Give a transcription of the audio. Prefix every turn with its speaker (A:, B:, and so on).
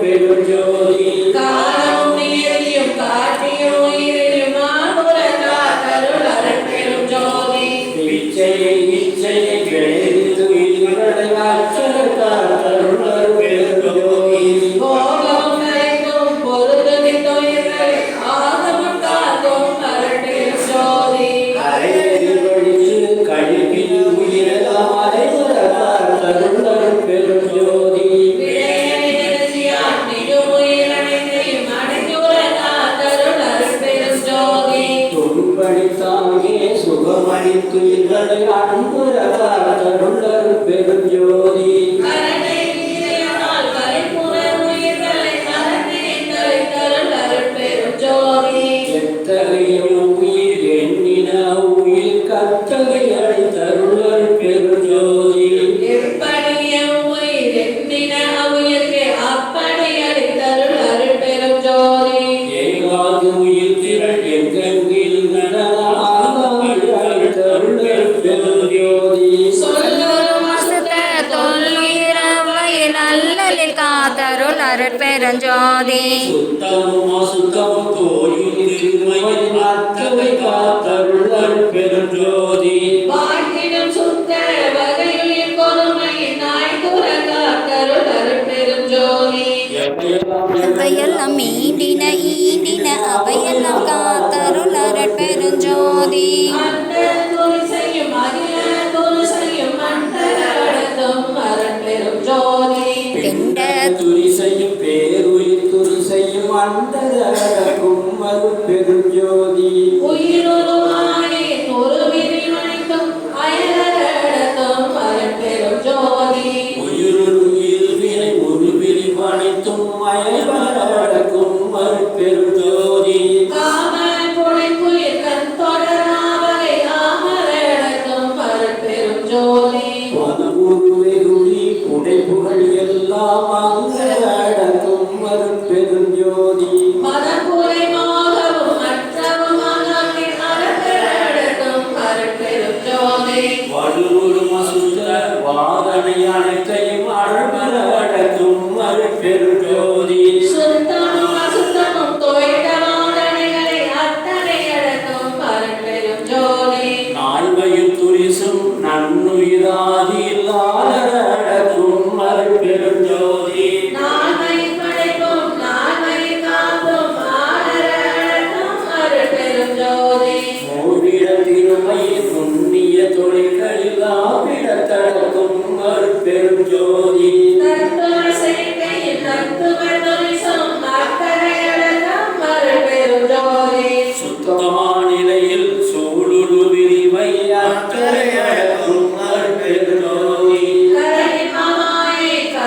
A: failure உயிர்களை அன்புறவர் பெரும் ஜோதி. எத்தகைய உயிர் எண்ணின உயிர் கத்தகைய தருளர் பெரும்
B: காத்தருள்
C: அருட்பெருஞ்சோதி.
A: சுத்தமும் அசுத்தமும் கோயில் திருமையில் அத்தவை காத்தருள் அவையெல்லாம் மீண்டின ஈண்டின அவையெல்லாம் காத்தருள் அருட்பெருஞ்சோதி.
B: அந்த
A: அந்தரகக்கும் அருட்பெரும் ஜோதி.
B: ஜோதி.
A: பதமுருவெருளி புடைப்புகள் எல்லாம் அங்க வாதனை அனைத்தையும் அருள்பெற வழக்கும் அருட்பெருஜோதி
B: சுத்தமும் அசுத்தமும் தோய்ந்தவாதனைகளை அத்தனை அடக்கும் அருட்பெரும் ஜோதி
A: நால்வையும் துரிசும் நன்னுயிராதி quiero tomar, pero yo.